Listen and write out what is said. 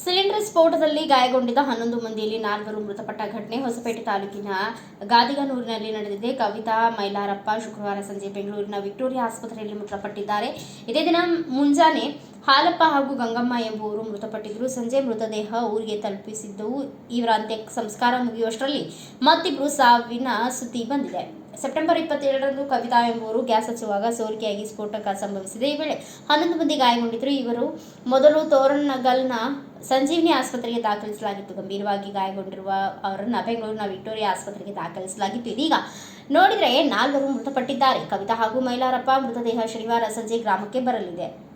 Cylinder ಸ್ಫೋಟದಲ್ಲಿ ಗಾಯಗೊಂಡಿದ್ದ ಹನ್ನೊಂದು ಮಂದಿಯಲ್ಲಿ ನಾಲ್ವರು ಮೃತಪಟ್ಟ ಘಟನೆ ಹೊಸಪೇಟೆ ತಾಲೂಕಿನ ಗಾದಿಗನೂರಿನಲ್ಲಿ ನಡೆದಿದೆ. ಕವಿತಾ ಮೈಲಾರಪ್ಪ ಶುಕ್ರವಾರ ಸಂಜೆ ಬೆಂಗಳೂರಿನ ವಿಕ್ಟೋರಿಯಾ ಆಸ್ಪತ್ರೆಯಲ್ಲಿ ಮೃತಪಟ್ಟಿದ್ದಾರೆ. ಇದೇ ದಿನ ಮುಂಜಾನೆ ಹಾಲಪ್ಪ ಹಾಗೂ ಗಂಗಮ್ಮ ಎಂಬುವರು ಮೃತಪಟ್ಟಿದ್ದರು. ಸಂಜೆ ಮೃತದೇಹ ಊರಿಗೆ ತಲುಪಿಸಿದ್ದವು. ಇವರ ಅಂತ್ಯ ಸಂಸ್ಕಾರ ಮುಗಿಯುವಷ್ಟರಲ್ಲಿ ಮತ್ತಿಬ್ಬರು ಸಾವಿನ ಸುದ್ದಿ ಬಂದಿದೆ. ಸೆಪ್ಟೆಂಬರ್ ಇಪ್ಪತ್ತೆರಡರಂದು ಕವಿತಾ ಎಂಬುವರು ಗ್ಯಾಸ್ ಹಚ್ಚುವಾಗ ಸೋರಿಕೆಯಾಗಿ ಸ್ಫೋಟಕ ಸಂಭವಿಸಿದೆ. ಈ ವೇಳೆ ಹನ್ನೊಂದು ಮಂದಿ ಗಾಯಗೊಂಡಿದ್ದರು. ಇವರು ಮೊದಲು ತೋರಣಗಲ್ನ ಸಂಜೀವಿನಿ ಆಸ್ಪತ್ರೆಗೆ ದಾಖಲಿಸಲಾಗಿತ್ತು. ಗಂಭೀರವಾಗಿ ಗಾಯಗೊಂಡಿರುವ ಅವರನ್ನು ಬೆಂಗಳೂರಿನ ವಿಕ್ಟೋರಿಯಾ ಆಸ್ಪತ್ರೆಗೆ ದಾಖಲಿಸಲಾಗಿತ್ತು. ಇದೀಗ ನೋಡಿದರೆ ನಾಲ್ವರು ಮೃತಪಟ್ಟಿದ್ದಾರೆ. ಕವಿತಾ ಹಾಗೂ ಮೈಲಾರಪ್ಪ ಮೃತದೇಹ ಶನಿವಾರ ಸಂಜೆ ಗ್ರಾಮಕ್ಕೆ ಬರಲಿದೆ.